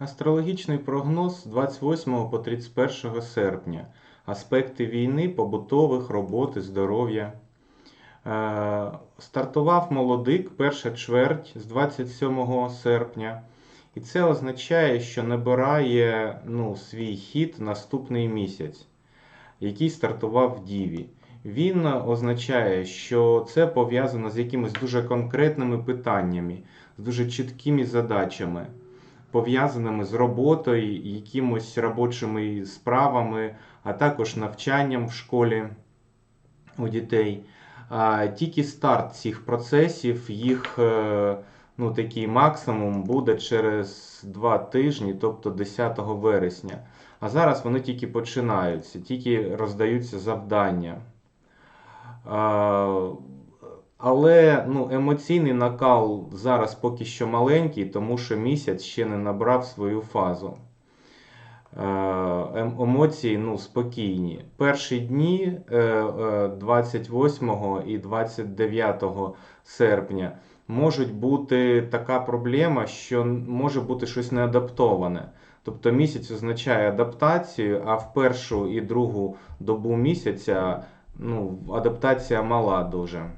Астрологічний прогноз з 28 по 31 серпня. Аспекти війни, побутових, роботи, здоров'я. Е, Стартував молодик, перша чверть з 27 серпня. І це означає, що набирає ну, свій хід наступний місяць, який стартував в Діві. Він означає, що це пов'язано з якимись дуже конкретними питаннями, з дуже чіткими задачами пов'язаними з роботою, якимось робочими справами, а також навчанням в школі у дітей. Тільки старт цих процесів, їх е, ну, такий максимум буде через два тижні, тобто 10 вересня. А зараз вони тільки починаються, тільки роздаються завдання. Але ну, емоційний накал зараз поки що маленький, тому що місяць ще не набрав свою фазу. Е, ем- Емоції ну, спокійні. Перші дні е, е, 28 і 29 серпня можуть бути така проблема, що може бути щось неадаптоване. Тобто місяць означає адаптацію, а в першу і другу добу місяця ну, адаптація мала дуже.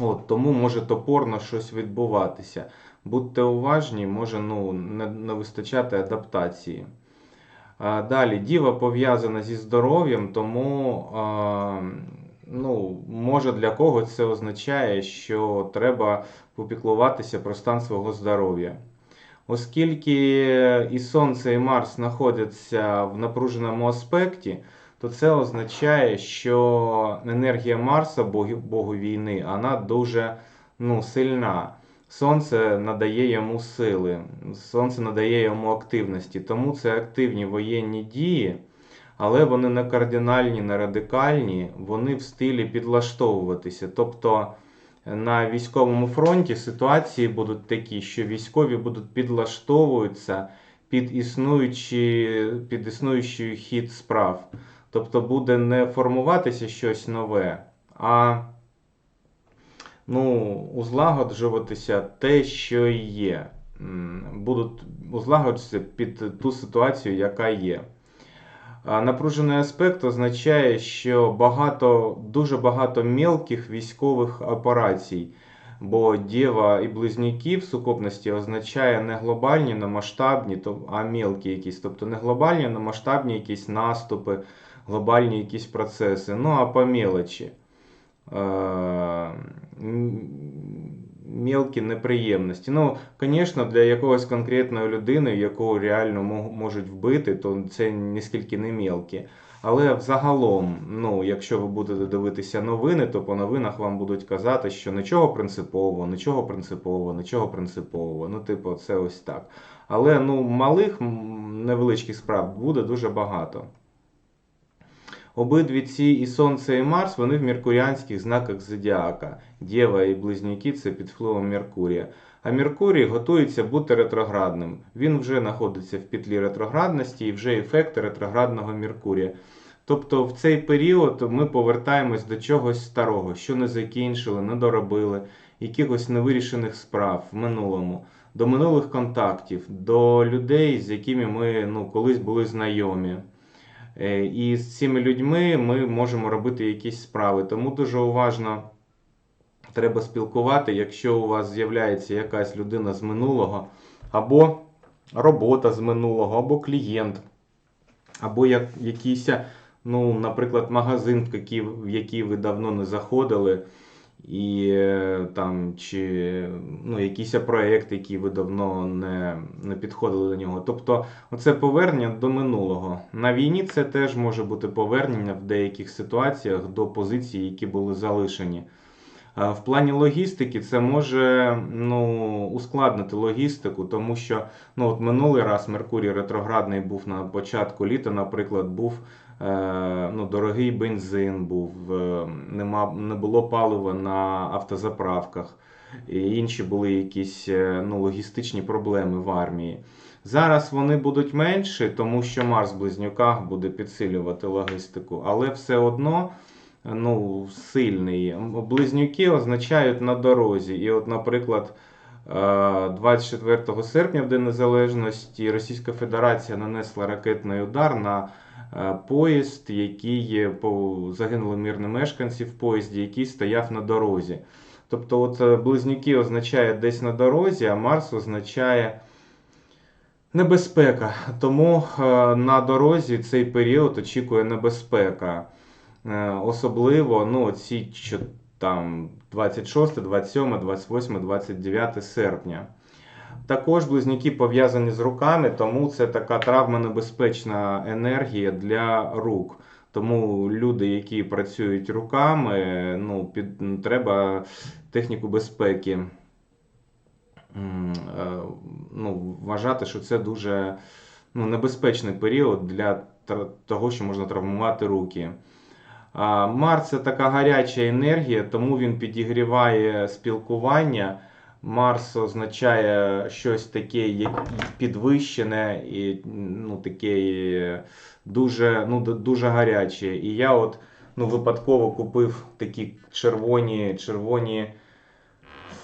От, Тому може топорно щось відбуватися. Будьте уважні, може ну, не, не вистачати адаптації. А, далі, діва пов'язана зі здоров'ям, тому а, ну, може для когось це означає, що треба попіклуватися про стан свого здоров'я. Оскільки і Сонце, і Марс знаходяться в напруженому аспекті, то це означає, що енергія Марса, богу, війни, вона дуже ну, сильна. Сонце надає йому сили, сонце надає йому активності. Тому це активні воєнні дії, але вони не кардинальні, не радикальні, вони в стилі підлаштовуватися. Тобто на військовому фронті ситуації будуть такі, що військові будуть підлаштовуватися під існуючий, під існуючий хід справ. Тобто буде не формуватися щось нове, а ну, узлагоджуватися те, що є. Будуть узлагоджуватися під ту ситуацію, яка є. Напружений аспект означає, що багато, дуже багато мелких військових операцій. Бо Дєва і близнюки в сукупності означає не глобальні, не масштабні, а мелкі якісь. Тобто не глобальні, не масштабні якісь наступи, глобальні якісь процеси. Ну, а по мелочі. Мелкі неприємності. Ну, звісно, для якогось конкретної людини, яку реально можуть вбити, то це ніскільки не мелкі. Але взагалом, ну, якщо ви будете дивитися новини, то по новинах вам будуть казати, що нічого принципового, нічого принципового, нічого принципового. Ну, типу, це ось так. Але ну, малих невеличких справ буде дуже багато. Обидві ці і Сонце, і Марс, вони в меркуріанських знаках Зодіака. Дєва і Близнюки це під впливом Меркурія. А Меркурій готується бути ретроградним. Він вже знаходиться в петлі ретроградності і вже ефект ретроградного Меркурія. Тобто в цей період ми повертаємось до чогось старого, що не закінчили, не доробили, якихось невирішених справ в минулому, до минулих контактів, до людей, з якими ми ну, колись були знайомі. Е, і з цими людьми ми можемо робити якісь справи. Тому дуже уважно треба спілкувати, якщо у вас з'являється якась людина з минулого, або робота з минулого, або клієнт, або як, якийсь, ну, наприклад, магазин, в який, в який ви давно не заходили і е, там чи ну, якийсь проєкт, який ви давно не не підходили до нього. Тобто, оце повернення до минулого. На війні це теж може бути повернення в деяких ситуаціях до позицій, які були залишені. В плані логістики це може ну, ускладнити логістику, тому що ну, от минулий раз Меркурій ретроградний був на початку літа, наприклад, був ну, дорогий бензин був, е, нема, не було палива на автозаправках, і інші були якісь е, ну, логістичні проблеми в армії. Зараз вони будуть менші, тому що Марс в близнюках буде підсилювати логістику, але все одно ну, сильний. Близнюки означають на дорозі. І, от, наприклад, Е, 24 серпня, в День Незалежності, Російська Федерація нанесла ракетний удар на е, поїзд, який загинули мирні мешканці в поїзді, який стояв на дорозі. Тобто, от е, близнюки означає десь на дорозі, а Марс означає небезпека. Тому е, на дорозі цей період очікує небезпека. Е, Особливо ну, ці там 26, 27, 28, 29 серпня. Також близнюки пов'язані з руками, тому це така травмонебезпечна енергія для рук. Тому люди, які працюють руками, ну, під, треба техніку безпеки е, ну, вважати, що це дуже ну, небезпечний період для того, що можна травмувати руки. Марс це така гаряча енергія, тому він підігріває спілкування. Марс означає щось таке як підвищене і ну, таке дуже, ну, дуже гаряче. І я от ну, випадково купив такі червоні, червоні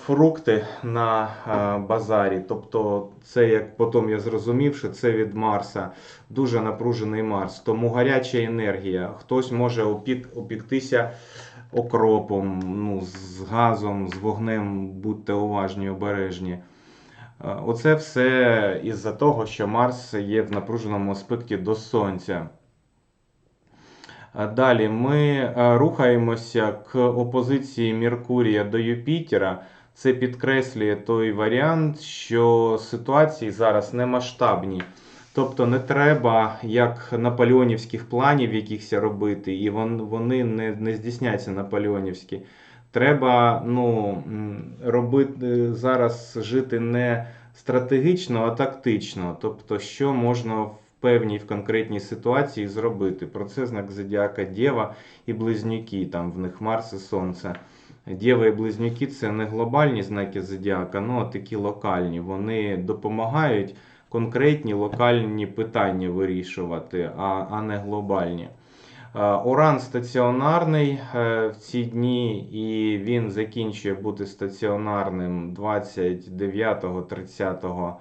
фрукти на е, базарі. Тобто, це як потім я зрозумів, що це від Марса. Дуже напружений Марс. Тому гаряча енергія. Хтось може опік, опіктися окропом, ну, з газом, з вогнем, будьте уважні, обережні. Е, Оце все із-за того, що Марс є в напруженому аспекті до Сонця. Далі ми е, рухаємося к опозиції Меркурія до Юпітера. Це підкреслює той варіант, що ситуації зараз не масштабні. Тобто не треба як наполеонівських планів якихось робити, і вон- вони не, не здійсняться наполеонівські. Треба ну, робити зараз жити не стратегічно, а тактично. Тобто, що можна в певній в конкретній ситуації зробити. Про це знак зодіака Дєва і Близнюки, там в них Марс і Сонце. Дєва і Близнюки це не глобальні знаки зодіака, ну а такі локальні. Вони допомагають конкретні локальні питання вирішувати, а, а не глобальні. Е, Уран стаціонарний е, в ці дні, і він закінчує бути стаціонарним 29-30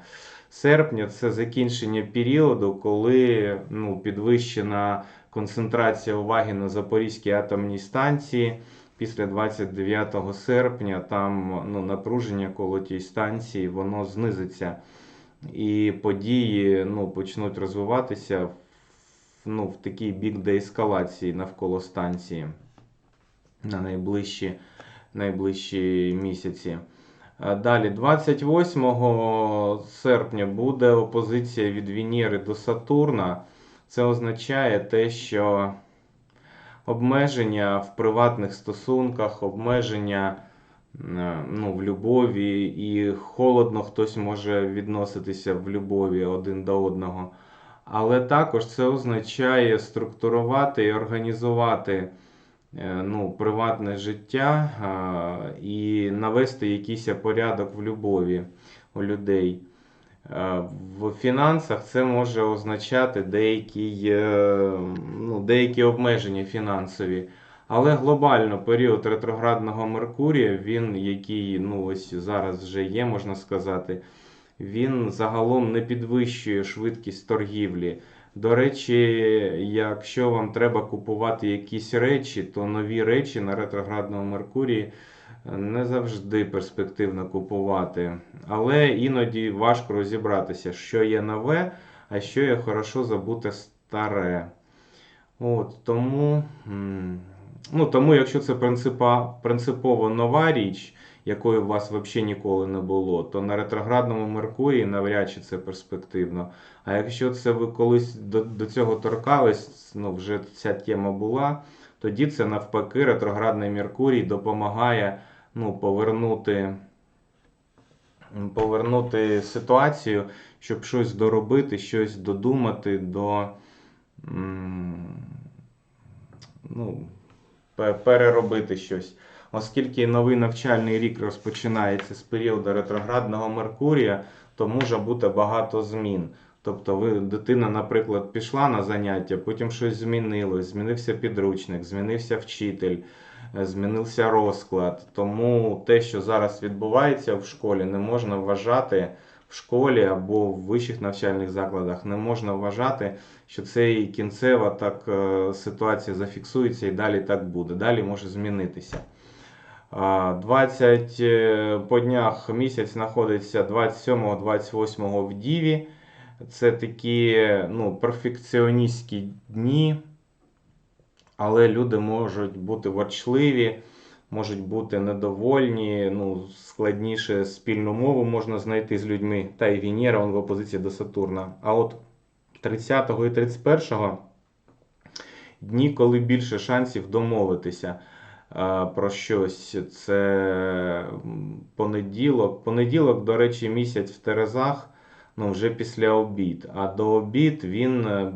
серпня. Це закінчення періоду, коли ну, підвищена концентрація уваги на Запорізькій атомній станції. Після 29 серпня там ну, напруження коло тієї станції воно знизиться. І події ну, почнуть розвиватися ну, в такий бік деескалації навколо станції на найближчі, найближчі місяці. Далі, 28 серпня буде опозиція від Венери до Сатурна. Це означає те, що обмеження в приватних стосунках, обмеження е, ну, в любові, і холодно хтось може відноситися в любові один до одного. Але також це означає структурувати і організувати е, ну, приватне життя е, і навести якийсь порядок в любові у людей. Е, В фінансах це може означати деякі, е, ну, деякі обмеження фінансові. Але глобально період ретроградного Меркурія, він, який ну, ось зараз вже є, можна сказати, він загалом не підвищує швидкість торгівлі. До речі, якщо вам треба купувати якісь речі, то нові речі на ретроградному Меркурії не завжди перспективно купувати. Але іноді важко розібратися, що є нове, а що є хорошо забуте старе. От, тому, ну, тому, якщо це принципа, принципово нова річ, якої у вас взагалі ніколи не було, то на ретроградному Меркурії навряд чи це перспективно. А якщо це ви колись до, до цього торкались, ну вже ця тема була, тоді це навпаки ретроградний Меркурій допомагає ну, повернути, повернути ситуацію, щоб щось доробити, щось додумати, до, ну, переробити щось. Оскільки новий навчальний рік розпочинається з періоду ретроградного Меркурія, то може бути багато змін. Тобто ви, дитина, наприклад, пішла на заняття, потім щось змінилось, змінився підручник, змінився вчитель, е, змінився розклад. Тому те, що зараз відбувається в школі, не можна вважати в школі або в вищих навчальних закладах, не можна вважати, що це і кінцева так е, ситуація зафіксується і далі так буде. Далі може змінитися. А, 20 е, по днях місяць знаходиться 27-28 в Діві. Це такі ну, перфекціоністські дні, але люди можуть бути ворчливі, можуть бути недовольні, ну, складніше спільну мову можна знайти з людьми. Та й Венера он в опозиції до Сатурна. А от 30 і 31 дні, коли більше шансів домовитися про щось. Це понеділок. Понеділок, до речі, місяць в Терезах. Ну, вже після обід. А до обід він, е,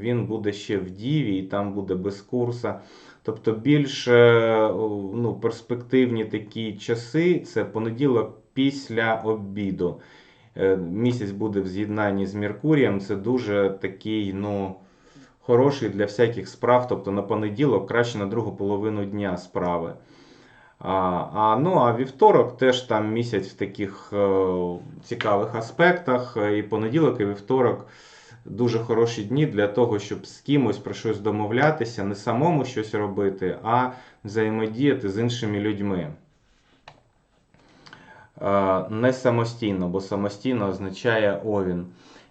він буде ще в Діві, і там буде без курса. Тобто більш е, ну, перспективні такі часи це понеділок після обіду. Е, Місяць буде в з'єднанні з Меркурієм. Це дуже такий, ну, хороший для всяких справ. Тобто на понеділок краще на другу половину дня справи. А, ну, а вівторок теж там місяць в таких е, цікавих аспектах. е, І понеділок, і вівторок дуже хороші дні для того, щоб з кимось про щось домовлятися, не самому щось робити, а взаємодіяти з іншими людьми. Е, Не самостійно, бо самостійно означає овін.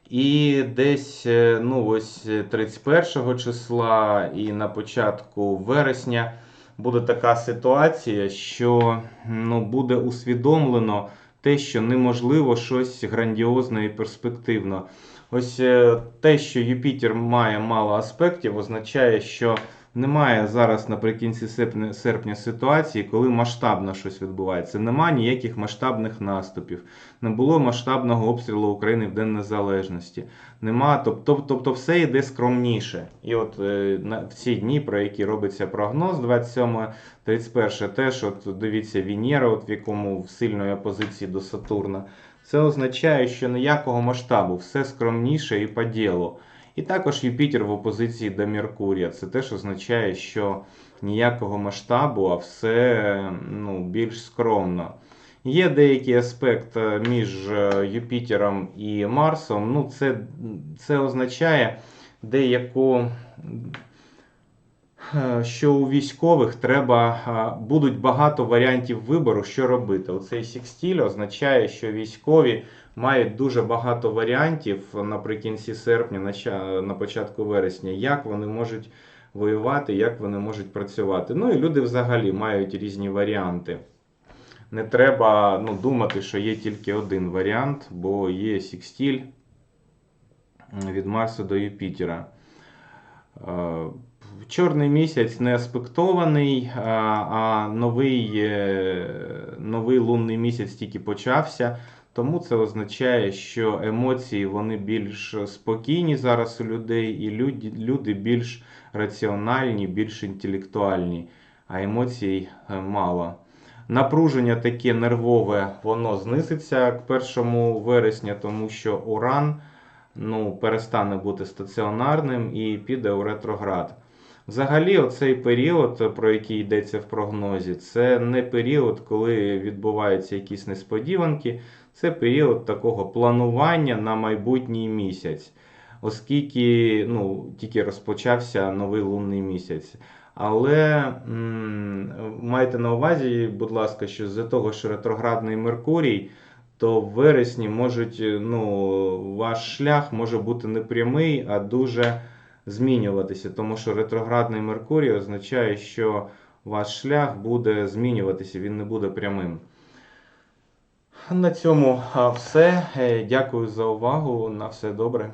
І десь е, ну, ось 31 числа і на початку вересня буде така ситуація, що ну, буде усвідомлено те, що неможливо щось грандіозне і перспективно. Ось е, те, що Юпітер має мало аспектів, означає, що немає зараз наприкінці серпня, ситуації, коли масштабно щось відбувається. Нема ніяких масштабних наступів, не було масштабного обстрілу України в День Незалежності. Нема, тобто, тобто все йде скромніше. І от е, на, в ці дні, про які робиться прогноз, 27-31, теж от дивіться Венера, от в якому в сильної опозиції до Сатурна. Це означає, що ніякого масштабу, все скромніше і по ділу. І також Юпітер в опозиції до Меркурія. Це теж означає, що ніякого масштабу, а все ну, більш скромно. Є деякий аспект е, між е, Юпітером і Марсом. Ну, це, це означає деяку, що у військових треба, е, будуть багато варіантів вибору, що робити. Оцей секстиль означає, що військові мають дуже багато варіантів наприкінці серпня, на початку вересня, як вони можуть воювати, як вони можуть працювати. Ну і люди взагалі мають різні варіанти. Не треба ну, думати, що є тільки один варіант, бо є секстиль від Марса до Юпітера. Чорний місяць не аспектований, а, а новий, е, новий лунний місяць тільки почався. Тому це означає, що емоції вони більш спокійні зараз у людей, і люди, люди більш раціональні, більш інтелектуальні, а емоцій е, мало. Напруження таке нервове, воно знизиться к 1 вересня, тому що Уран ну, перестане бути стаціонарним і піде у ретроград. Взагалі, оцей період, про який йдеться в прогнозі, це не період, коли відбуваються якісь несподіванки, це період такого планування на майбутній місяць, оскільки ну, тільки розпочався новий лунний місяць. Але м, майте на увазі, будь ласка, що з-за того, що ретроградний Меркурій, то в вересні можуть, ну, ваш шлях може бути не прямий, а дуже змінюватися. Тому що ретроградний Меркурій означає, що ваш шлях буде змінюватися, він не буде прямим. На цьому все. Е, Дякую за увагу. На все добре.